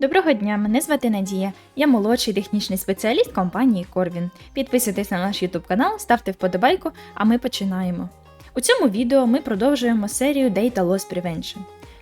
Доброго дня, мене звати Надія. Я молодший технічний спеціаліст компанії Corvin. Підписуйтесь на наш YouTube канал, ставте вподобайку, а ми починаємо. У цьому відео ми продовжуємо серію Data Loss Prevention.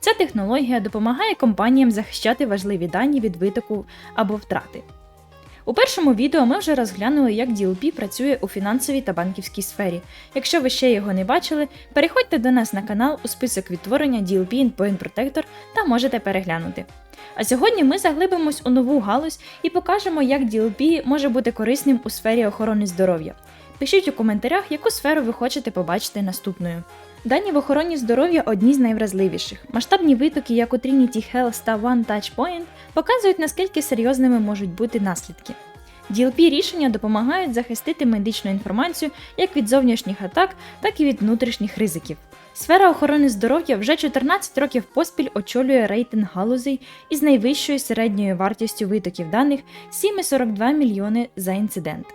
Ця технологія допомагає компаніям захищати важливі дані від витоку або втрати. У першому відео ми вже розглянули, як DLP працює у фінансовій та банківській сфері. Якщо ви ще його не бачили, переходьте до нас на канал у список відтворення DLP Endpoint Protector та можете переглянути. А сьогодні ми заглибимось у нову галузь і покажемо, як DLP може бути корисним у сфері охорони здоров'я. Пишіть у коментарях, яку сферу ви хочете побачити наступною. Дані в охороні здоров'я одні з найвразливіших. Масштабні витоки, як у Trinity Health та One Touch Point, показують, наскільки серйозними можуть бути наслідки. DLP рішення допомагають захистити медичну інформацію як від зовнішніх атак, так і від внутрішніх ризиків. Сфера охорони здоров'я вже 14 років поспіль очолює рейтинг галузей із найвищою середньою вартістю витоків даних 7,42 мільйони за інцидент.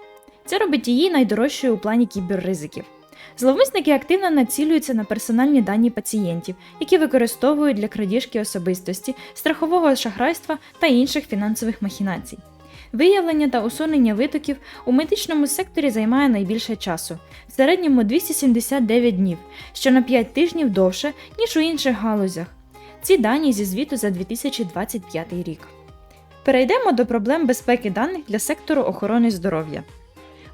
Це робить її найдорожчою у плані кіберризиків. Зловмисники активно націлюються на персональні дані пацієнтів, які використовують для крадіжки особистості, страхового шахрайства та інших фінансових махінацій. Виявлення та усунення витоків у медичному секторі займає найбільше часу в середньому 279 днів, що на 5 тижнів довше, ніж у інших галузях. Ці дані зі звіту за 2025 рік. Перейдемо до проблем безпеки даних для сектору охорони здоров'я.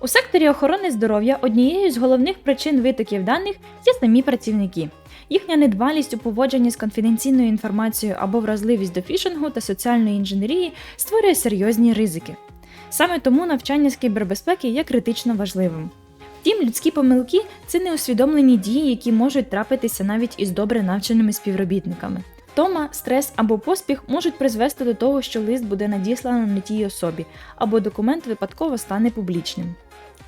У секторі охорони здоров'я однією з головних причин витоків даних є самі працівники. Їхня недбалість у поводженні з конфіденційною інформацією або вразливість до фішингу та соціальної інженерії створює серйозні ризики. Саме тому навчання з кібербезпеки є критично важливим. Втім, людські помилки це неусвідомлені дії, які можуть трапитися навіть із добре навченими співробітниками. Втома, стрес або поспіх можуть призвести до того, що лист буде надіслано не тій особі, або документ випадково стане публічним.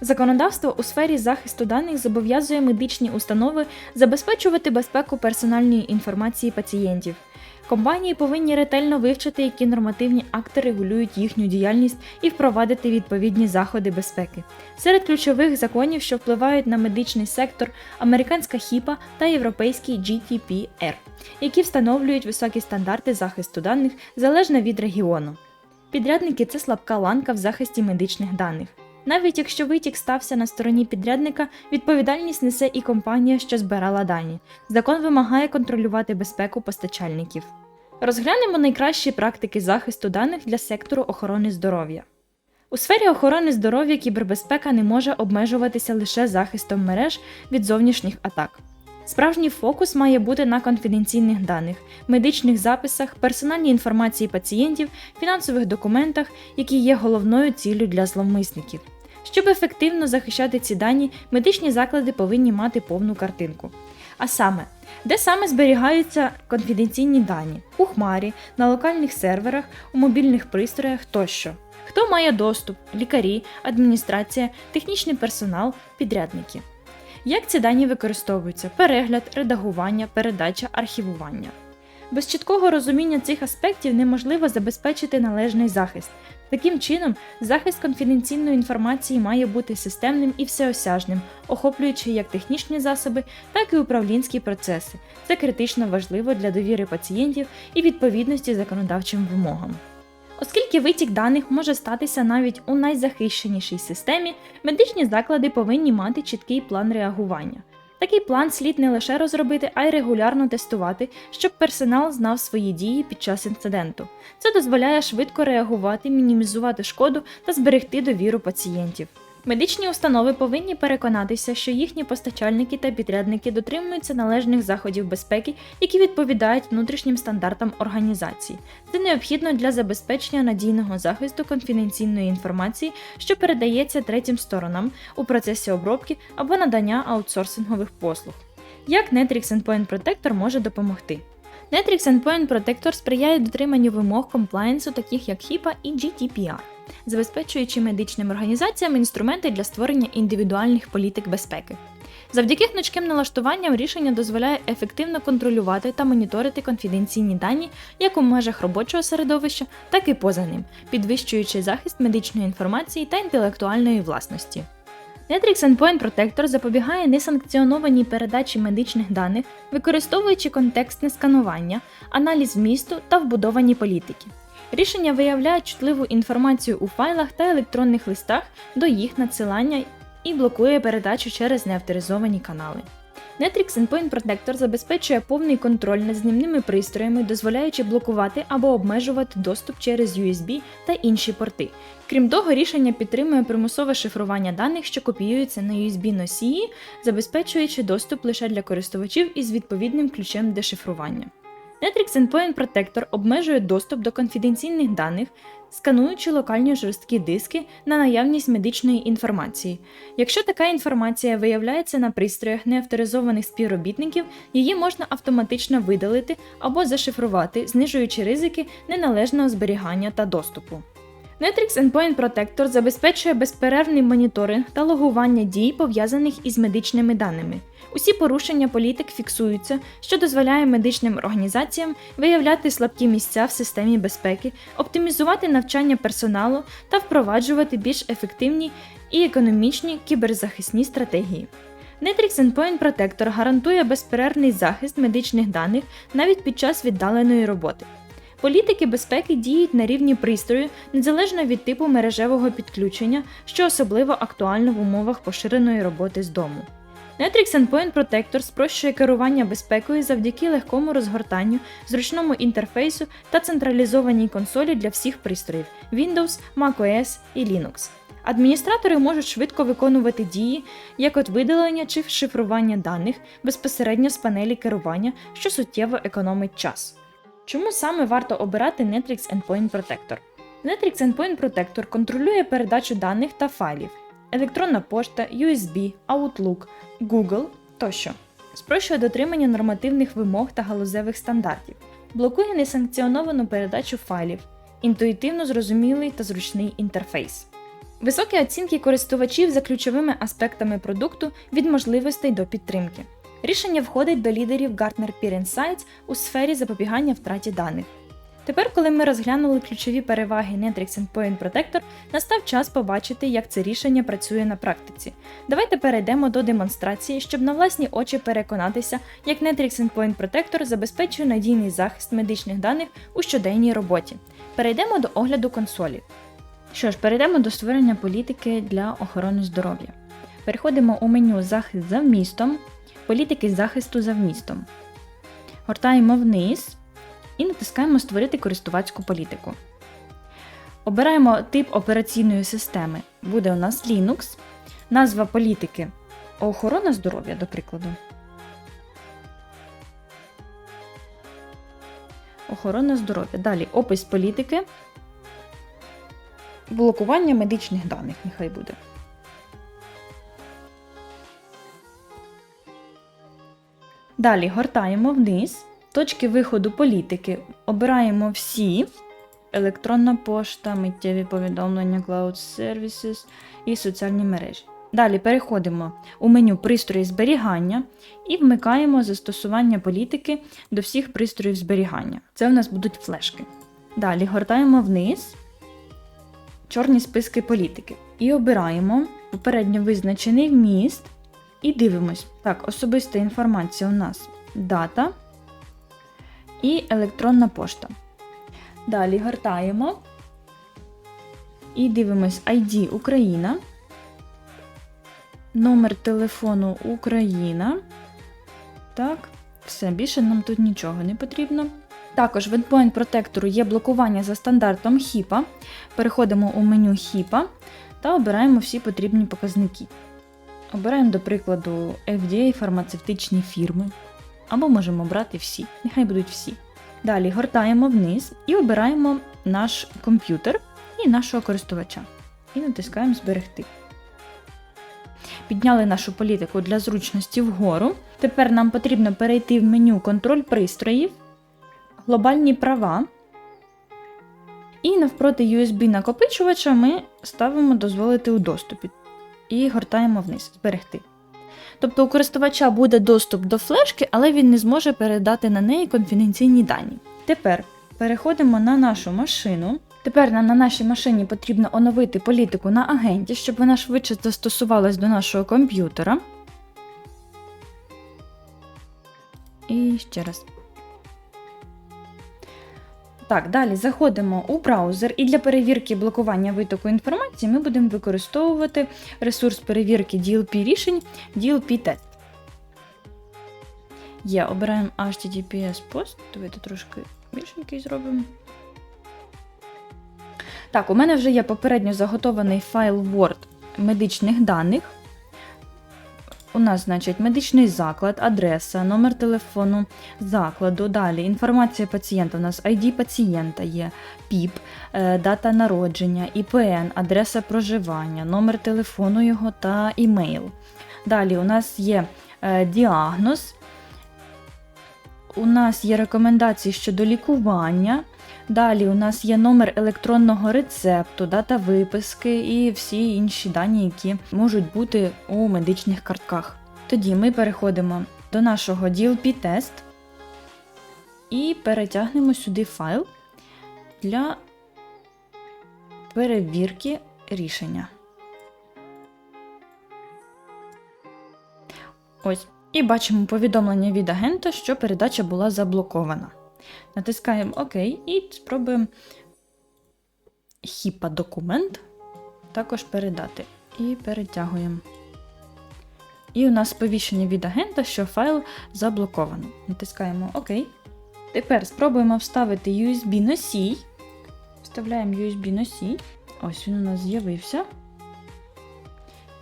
Законодавство у сфері захисту даних зобов'язує медичні установи забезпечувати безпеку персональної інформації пацієнтів. Компанії повинні ретельно вивчити, які нормативні акти регулюють їхню діяльність і впровадити відповідні заходи безпеки. Серед ключових законів, що впливають на медичний сектор, американська HIPAA та європейський GDPR, які встановлюють високі стандарти захисту даних залежно від регіону. Підрядники це слабка ланка в захисті медичних даних. Навіть якщо витік стався на стороні підрядника, відповідальність несе і компанія, що збирала дані. Закон вимагає контролювати безпеку постачальників. Розглянемо найкращі практики захисту даних для сектору охорони здоров'я. У сфері охорони здоров'я кібербезпека не може обмежуватися лише захистом мереж від зовнішніх атак. Справжній фокус має бути на конфіденційних даних, медичних записах, персональній інформації пацієнтів, фінансових документах, які є головною ціллю для зловмисників. Щоб ефективно захищати ці дані, медичні заклади повинні мати повну картинку. А саме, де саме зберігаються конфіденційні дані у хмарі, на локальних серверах, у мобільних пристроях тощо. Хто має доступ, лікарі, адміністрація, технічний персонал, підрядники. Як ці дані використовуються? Перегляд, редагування, передача, архівування. Без чіткого розуміння цих аспектів неможливо забезпечити належний захист. Таким чином, захист конфіденційної інформації має бути системним і всеосяжним, охоплюючи як технічні засоби, так і управлінські процеси. Це критично важливо для довіри пацієнтів і відповідності законодавчим вимогам. Оскільки витік даних може статися навіть у найзахищенішій системі, медичні заклади повинні мати чіткий план реагування. Такий план слід не лише розробити, а й регулярно тестувати, щоб персонал знав свої дії під час інциденту. Це дозволяє швидко реагувати, мінімізувати шкоду та зберегти довіру пацієнтів. Медичні установи повинні переконатися, що їхні постачальники та підрядники дотримуються належних заходів безпеки, які відповідають внутрішнім стандартам організації. Це необхідно для забезпечення надійного захисту конфіденційної інформації, що передається третім сторонам у процесі обробки або надання аутсорсингових послуг. Як Netrix Endpoint Protector може допомогти? Netrix Endpoint Protector сприяє дотриманню вимог комплаєнсу, таких як HIPAA і GDPR забезпечуючи медичним організаціям інструменти для створення індивідуальних політик безпеки. Завдяки гнучким налаштуванням рішення дозволяє ефективно контролювати та моніторити конфіденційні дані як у межах робочого середовища, так і поза ним, підвищуючи захист медичної інформації та інтелектуальної власності. Netrix Endpoint Protector запобігає несанкціонованій передачі медичних даних, використовуючи контекстне сканування, аналіз змісту та вбудовані політики. Рішення виявляє чутливу інформацію у файлах та електронних листах до їх надсилання і блокує передачу через неавторизовані канали. Netrix Endpoint Protector забезпечує повний контроль над знімними пристроями, дозволяючи блокувати або обмежувати доступ через USB та інші порти. Крім того, рішення підтримує примусове шифрування даних, що копіюються на USB-носії, забезпечуючи доступ лише для користувачів із відповідним ключем дешифрування. Netrix Endpoint Protector обмежує доступ до конфіденційних даних, скануючи локальні жорсткі диски на наявність медичної інформації. Якщо така інформація виявляється на пристроях неавторизованих співробітників, її можна автоматично видалити або зашифрувати, знижуючи ризики неналежного зберігання та доступу. Netrix Endpoint Protector забезпечує безперервний моніторинг та логування дій, пов'язаних із медичними даними. Усі порушення політик фіксуються, що дозволяє медичним організаціям виявляти слабкі місця в системі безпеки, оптимізувати навчання персоналу та впроваджувати більш ефективні і економічні кіберзахисні стратегії. Netrix Endpoint Protector гарантує безперервний захист медичних даних навіть під час віддаленої роботи. Політики безпеки діють на рівні пристрою незалежно від типу мережевого підключення, що особливо актуально в умовах поширеної роботи з дому. Netrix Endpoint Protector спрощує керування безпекою завдяки легкому розгортанню, зручному інтерфейсу та централізованій консолі для всіх пристроїв Windows, macOS і Linux. Адміністратори можуть швидко виконувати дії, як от видалення чи шифрування даних безпосередньо з панелі керування, що суттєво економить час. Чому саме варто обирати Netrix Endpoint Protector? Netrix Endpoint Protector контролює передачу даних та файлів, електронна пошта, USB, Outlook, Google тощо. Спрощує дотримання нормативних вимог та галузевих стандартів, блокує несанкціоновану передачу файлів, інтуїтивно зрозумілий та зручний інтерфейс. Високі оцінки користувачів за ключовими аспектами продукту від можливостей до підтримки. Рішення входить до лідерів Gartner Peer Insights у сфері запобігання втраті даних. Тепер, коли ми розглянули ключові переваги Netrix Endpoint Protector, настав час побачити, як це рішення працює на практиці. Давайте перейдемо до демонстрації, щоб на власні очі переконатися, як Netrix Endpoint Protector забезпечує надійний захист медичних даних у щоденній роботі. Перейдемо до огляду консолі. Що ж, перейдемо до створення політики для охорони здоров'я. Переходимо у меню Захист за вмістом, політики захисту за вмістом. Гортаємо вниз і натискаємо Створити користувацьку політику. Обираємо тип операційної системи. Буде у нас Linux, назва політики охорона здоров'я, до прикладу. Охорона здоров'я. Далі опис політики. Блокування медичних даних, нехай буде. Далі гортаємо вниз, точки виходу політики. Обираємо всі: електронна пошта, миттєві повідомлення, Cloud Services і соціальні мережі. Далі переходимо у меню пристрої зберігання і вмикаємо застосування політики до всіх пристроїв зберігання. Це у нас будуть флешки. Далі гортаємо вниз чорні списки політики і обираємо попередньо визначений вміст і дивимось. Так, особиста інформація у нас дата і електронна пошта. Далі гортаємо і дивимось ID Україна, номер телефону Україна. Так, все, більше нам тут нічого не потрібно. Також в Endpoint Protector є блокування за стандартом HIPAA. Переходимо у меню HIPAA та обираємо всі потрібні показники. Обираємо, до прикладу, FDA фармацевтичні фірми. Або можемо обрати всі. Нехай будуть всі. Далі гортаємо вниз і обираємо наш комп'ютер і нашого користувача. І натискаємо Зберегти. Підняли нашу політику для зручності вгору. Тепер нам потрібно перейти в меню Контроль пристроїв, глобальні права. І навпроти USB накопичувача ми ставимо дозволити у доступі і гортаємо вниз, зберегти. Тобто у користувача буде доступ до флешки, але він не зможе передати на неї конфіденційні дані. Тепер переходимо на нашу машину. Тепер нам на нашій машині потрібно оновити політику на агенті, щоб вона швидше застосувалась до нашого комп'ютера. І ще раз. Так, далі заходимо у браузер, і для перевірки блокування витоку інформації ми будемо використовувати ресурс перевірки DLP рішень DLP Test. Є, обираємо HTTPS пост. Давайте трошки більшенький зробимо. Так, у мене вже є попередньо заготований файл Word медичних даних. У нас, значить, медичний заклад, адреса, номер телефону закладу. Далі інформація пацієнта. У нас ID пацієнта є, ПІП, е, дата народження, ІПН, адреса проживання, номер телефону його та імейл. Далі у нас є е, діагноз. У нас є рекомендації щодо лікування. Далі у нас є номер електронного рецепту, дата виписки і всі інші дані, які можуть бути у медичних картках. Тоді ми переходимо до нашого DLP-тест і перетягнемо сюди файл для перевірки рішення. Ось. І бачимо повідомлення від агента, що передача була заблокована. Натискаємо ОК і спробуємо HIPAA документ також передати. І перетягуємо. І у нас сповіщення від агента, що файл заблоковано. Натискаємо ОК. Тепер спробуємо вставити USB-носій. Вставляємо USB-носій. Ось він у нас з'явився.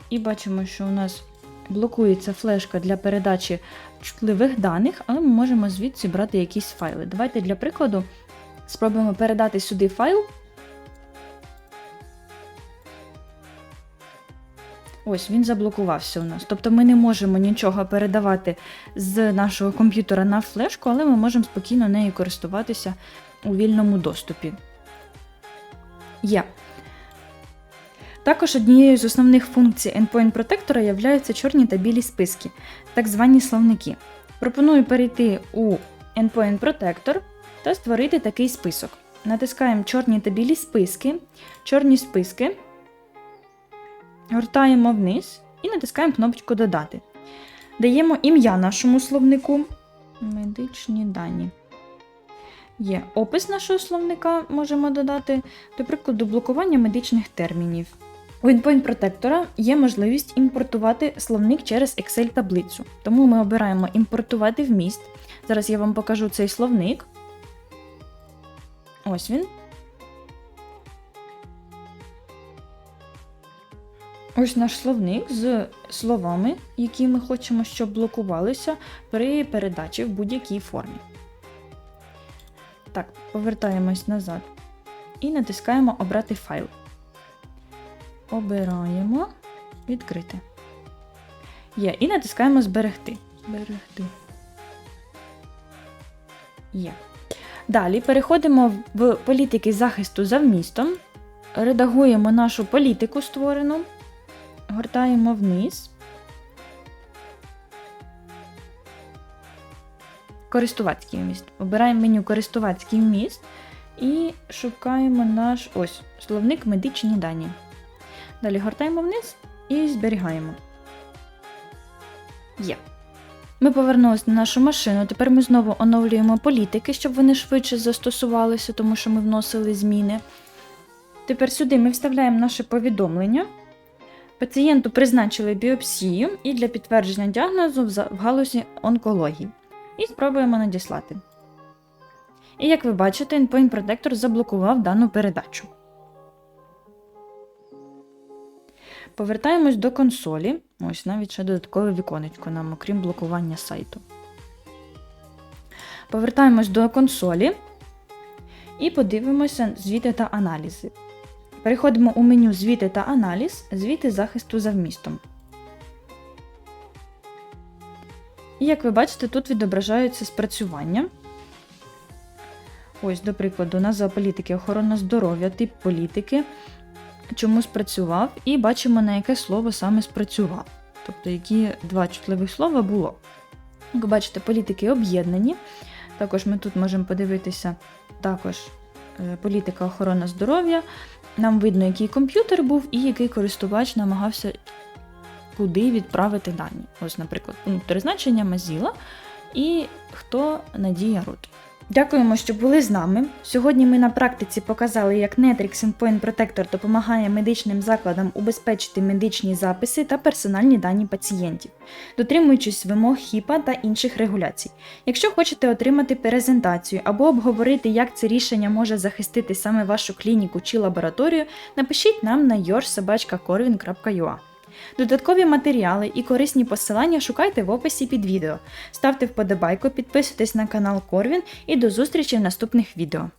І бачимо, що у нас блокується флешка для передачі чутливих даних, але ми можемо звідси брати якісь файли. Давайте для прикладу спробуємо передати сюди файл. Ось він заблокувався у нас. Тобто ми не можемо нічого передавати з нашого комп'ютера на флешку, але ми можемо спокійно нею користуватися у вільному доступі. Є. Також однією з основних функцій Endpoint Protector являються чорні та білі списки, так звані словники. Пропоную перейти у Endpoint Protector та створити такий список. Натискаємо чорні та білі списки, чорні списки, гортаємо вниз і натискаємо кнопочку Додати. Даємо ім'я нашому словнику. Медичні дані. Є опис нашого словника, можемо додати, до прикладу, блокування медичних термінів. У Endpoint Protector є можливість імпортувати словник через Excel-таблицю. Тому ми обираємо імпортувати вміст. Зараз я вам покажу цей словник. Ось він. Ось наш словник з словами, які ми хочемо, щоб блокувалися при передачі в будь-якій формі. Так, повертаємось назад і натискаємо Обрати файл. Обираємо відкрити. Є. І натискаємо Зберегти. Зберегти. Є. Далі переходимо в політики захисту за вмістом. Редагуємо нашу політику створену, гортаємо вниз. Користувацький вміст. Обираємо меню Користувацький вміст і шукаємо наш ось словник медичні дані. Далі гортаємо вниз і зберігаємо. Є. Ми повернулися на нашу машину. Тепер ми знову оновлюємо політики, щоб вони швидше застосувалися, тому що ми вносили зміни. Тепер сюди ми вставляємо наше повідомлення. Пацієнту призначили біопсію і для підтвердження діагнозу в галузі онкології. І спробуємо надіслати. І як ви бачите, Endpoint Protector заблокував дану передачу. Повертаємось до консолі. Ось навіть ще додаткове віконечко нам, окрім блокування сайту. Повертаємось до консолі і подивимося звіти та аналізи. Переходимо у меню Звіти та аналіз, звіти захисту за вмістом. І як ви бачите, тут відображаються спрацювання. Ось, до прикладу, назва політики охорона здоров'я, тип політики, чому спрацював, і бачимо, на яке слово саме спрацював. Тобто, які два чутливих слова було. Як бачите, політики об'єднані. Також ми тут можемо подивитися також е, політика охорона здоров'я. Нам видно, який комп'ютер був і який користувач намагався куди відправити дані. Ось, наприклад, пункт призначення Mozilla і хто Надія Рут. Дякуємо, що були з нами. Сьогодні ми на практиці показали, як Netrix Endpoint Protector допомагає медичним закладам убезпечити медичні записи та персональні дані пацієнтів, дотримуючись вимог ХІПА та інших регуляцій. Якщо хочете отримати презентацію або обговорити, як це рішення може захистити саме вашу клініку чи лабораторію, напишіть нам на yorsobachkacorvin.ua. Додаткові матеріали і корисні посилання шукайте в описі під відео. Ставте вподобайку, підписуйтесь на канал Корвін і до зустрічі в наступних відео.